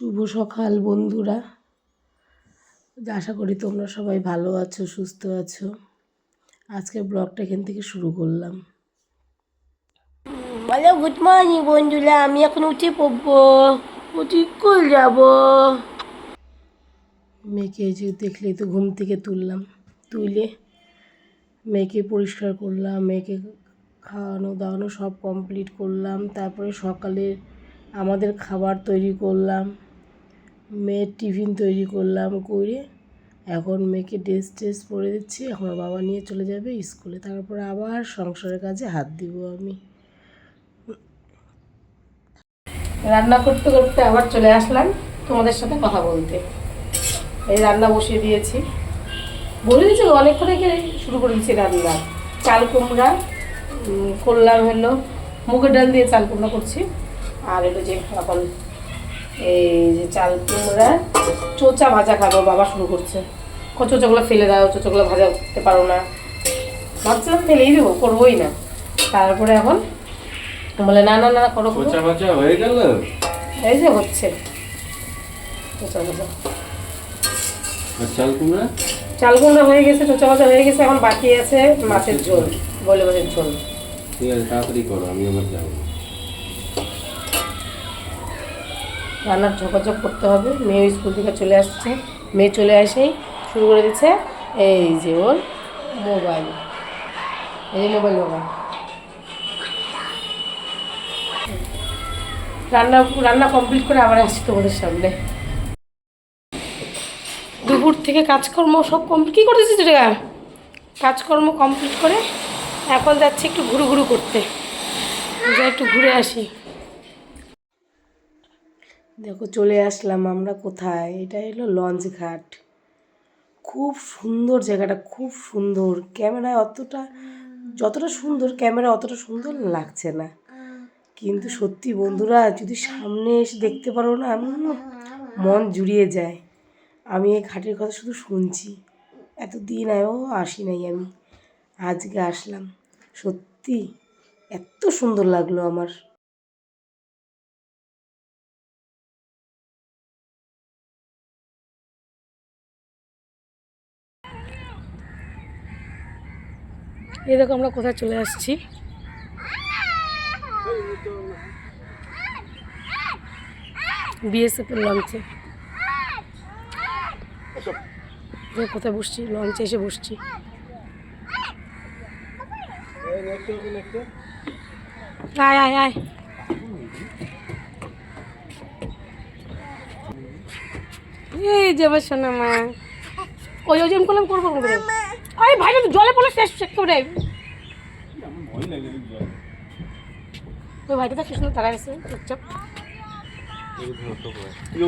শুভ সকাল বন্ধুরা। আশা করি তোমরা সবাই ভালো আছো সুস্থ আছো। আজকের ব্লগটা এখান থেকে শুরু করলাম। বলো গুড মর্নিং বন্ধুরা। আমি এখন উঠে পড়ব। উঠে স্কুল যাব? মেয়েকে যে দেখলেই তো ঘুম থেকে তুললাম। তুলে মেয়েকে পরিষ্কার করলাম মেয়েকে খাওয়ানো দাওয়ানো সব কমপ্লিট করলাম। তারপরে সকালে আমাদের খাবার তৈরি করলাম। মেয়ের টিফিন তৈরি করলাম করে, এখন মেয়েকে ড্রেস ট্রেস পরে দিচ্ছি, এখন বাবা নিয়ে চলে যাবে স্কুলে তারপরে আবার সংসারের কাজে হাত দিব আমি। রান্না করতে করতে আবার চলে আসলাম তোমাদের সাথে কথা বলতে। এই রান্না বসিয়ে দিয়েছি। বলে দিয়েছি অনেকক্ষণ থেকে শুরু করে দিয়েছি রান্না। চাল কুমড়া করলাম হলো মুগের ডাল দিয়ে চাল কুমড়া করছি। আর হলো যে এখন এই যে চাল কুমড়া চোচা ভাজা খাব বাবা শুরু করছে। চোচাগুলো ফেলে দাও চোচাগুলো ভাজা করতে পারো না। ভাবছিলাম ফেলেই দেবো করবোই না। তারপরে এখন বলে না না না করো। কোচা বাচা হয়ে গেল? এই যে হচ্ছে। চোচা ভাজা। চাল কুমড়া? চাল কুমড়া হয়ে গেছে চোচা ভাজা হয়ে গেছে এখন বাকি আছে মাছের ঝোল বলে মাছের ঝোল। ঠিক আছে তাড়াতাড়ি করো আমি আমার যাব। রান্নার ঝকঝক করতে হবে। মেয়ে স্কুল থেকে চলে আসছে। মেয়ে চলে আসেই শুরু করে দিচ্ছে এই যে ওর মোবাইল। এই যে মোবাইল মোবাইল রান্না রান্না কমপ্লিট করে আবার আসছি তোমাদের সামনে। দুপুর থেকে কাজকর্ম সব কমপ্লিট কী করতেছিস রে? কাজকর্ম কমপ্লিট করে এখন যাচ্ছি একটু ঘুরু ঘুরু করতে। যা একটু ঘুরে আসি। দেখো চলে আসলাম আমরা কোথায়? এটা হলো লঞ্চ ঘাট। খুব সুন্দর জায়গাটা, খুব সুন্দর। ক্যামেরায় অতটা, যতটা সুন্দর, ক্যামেরা অতটা সুন্দর লাগছে না। কিন্তু সত্যি বন্ধুরা, যদি সামনে এসে দেখতে পারো না আমি মন জুড়িয়ে যায়। আমি এই ঘাটের কথা শুধু শুনছি। এতদিন আয়ও আসি নাই আমি। আজকে আসলাম। সত্যি, এত সুন্দর লাগল আমার। এই দেখো আমরা কোথায় চলে আসছি। বিএসএফ এর লঞ্চে কোথায় বসছি লঞ্চে এসে বসছি। আয় আয় আয়। এই যে আমার সোনা মা ওই, ওজন করলাম করব করে আরে ভাই তো জলে পড়লে শেষ শেষ করে। ওই ভাইটা তো কি সুন্দর তারা গেছে চুপচাপ। তুই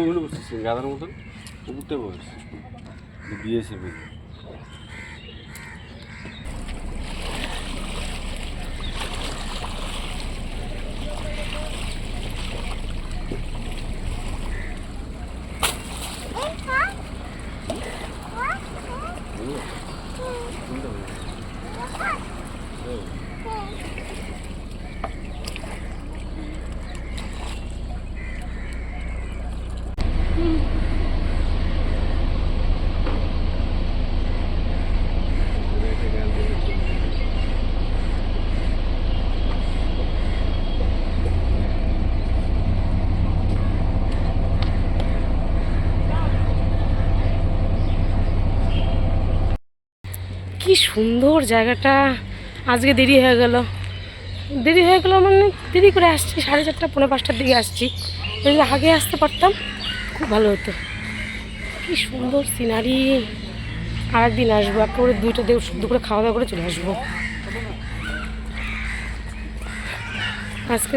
মতন উপরতে বস দিয়েছে বুঝি কি সুন্দর জায়গাটা। আজকে দেরি হয়ে গেল। দেরি হয়ে গেল মানে দেরি করে আসছি, সাড়ে চারটা, পৌনে পাঁচটার দিকে আসছি। যদি আগে আসতে পারতাম, খুব ভালো হতো। কি সুন্দর সিনারি আর একদিন আসব একেবারে দুইটা দিয়ে শুদ্ধ করে খাওয়া দাওয়া করে চলে আসব। আজকে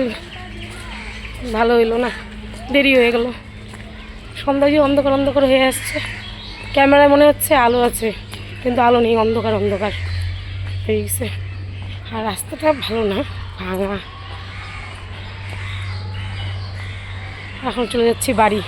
ভালো হইল না, দেরি হয়ে গেল। সন্ধ্যা যে অন্ধকার অন্ধকার হয়ে আসছে। ক্যামেরায় মনে হচ্ছে আলো আছে। কিন্তু আলো নেই, অন্ধকার অন্ধকার। হয়ে গেছে আর রাস্তাটা ভালো না, ভাঙা। এখন চলে যাচ্ছি বাড়ি।